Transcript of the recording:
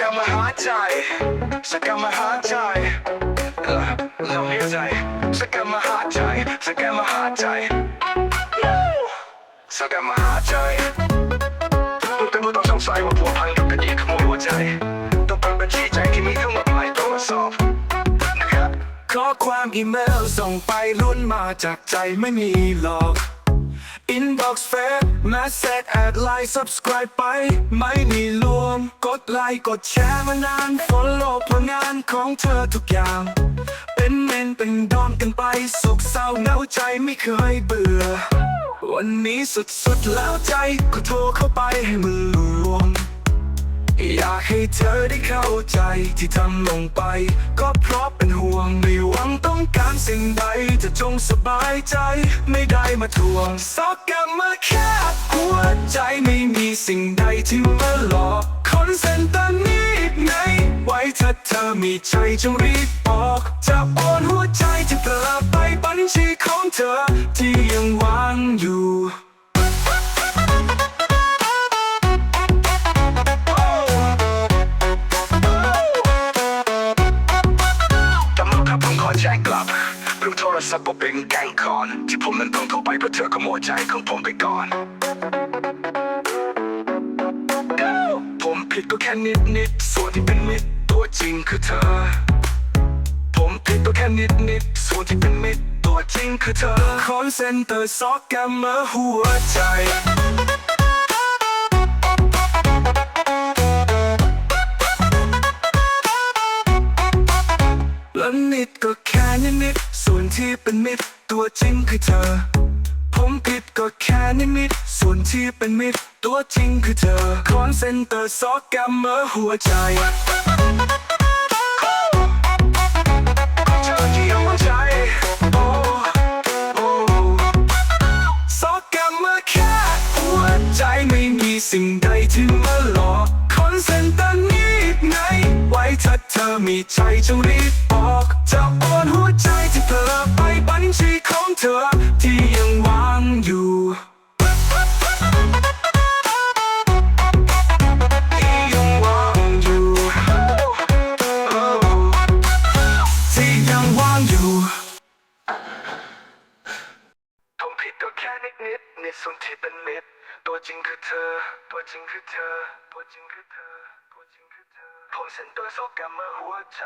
กรรมหาใจสกรรมหาใจเออเราเรียใจสกรรมหาใจสกรรมหาใจสกรรมหาใจแต่ไม่ต้องสงสัยว่าผัวพันกับคดีขโมยหัวใจต้องเปิดบัญชีใจที่มีทั้งหมดหลายตัวสอบนะครับข้อความอีเมลส่งไปล้วนมาจากใจไม่มีหลอก Inbox เฟซมาเซตแอดไลน์ subscribe ไปไม่มีล วงกดไลค์กดแชร์มานาน follow ผลงานของเธอทุกอย่าง เป็นเมนเป็นดอมกันไป สุขเศร้าเหงาใจไม่เคยเบื่อ วันนี้สุดๆแล้วใจก็โทรเข้าไปให้มันลวงอยากให้เธอได้เข้าใจที่ทำลงไป ก็เพราะเป็นห่วงไม่หวังต้องการสิ่งใดจะจงสบายใจไม่ได้มาทวงซอกกลับมาแค่หัวใจไม่มีสิ่งใดที่มาหลอก นเซนต์ตอนนี้ไงไว้ถ้าเธอมีใจจงรีบบอก จะโอนหัวใจที่เธอไปบัญชีของเธอที่ยังวางอยู่ตำรวจครับผมขอแจ้งกลับรู้โทรศัพท์ว่าเป็นแก๊งคอน ที่ผมนั้นต้องโทรไปเพราะเธอขโมยใจของผมไปก่อน ผิดก็แค่นิดนิดส่วนที่เป็นมิตรตัวจริงคือเธอ ผมผิดก็แค่นิดนิดส่วนที่เป็นมิตรตัวจริงคือเธอคอนเซนเตอร์ซอกแกมเมอร์หัวใจและนิดก็แค่นิดนิดส่วนที่เป็นมิตรตัวจริงคือเธอ ผมผิดก็แค่นิดนิดส่วนที่เป็นมิตร ตัวจริงคือเธอ คอนเซนเตอร์ซอกแกมเมอร์หัวใจเธอที่เอาหัวใจโอ้โอ้ซอกแกมเมอแค่หัวใจไม่มีสิ่งใดที่มาหลอกคอนเซนเตอร์นี้ไงไว้ถ้าเธอมีใจจงรีบบอก จะโอนหัวใจที่เธอไปบัญชีของเธอ ส่วนที่เป็นมิตรตัวจริงคือเธอ ตัวจริงคือเธอ ตัวจริงคือเธอ ตัวจริงคือเธอผมเส้นตัวโซกกรรมเมื่อหัวใจ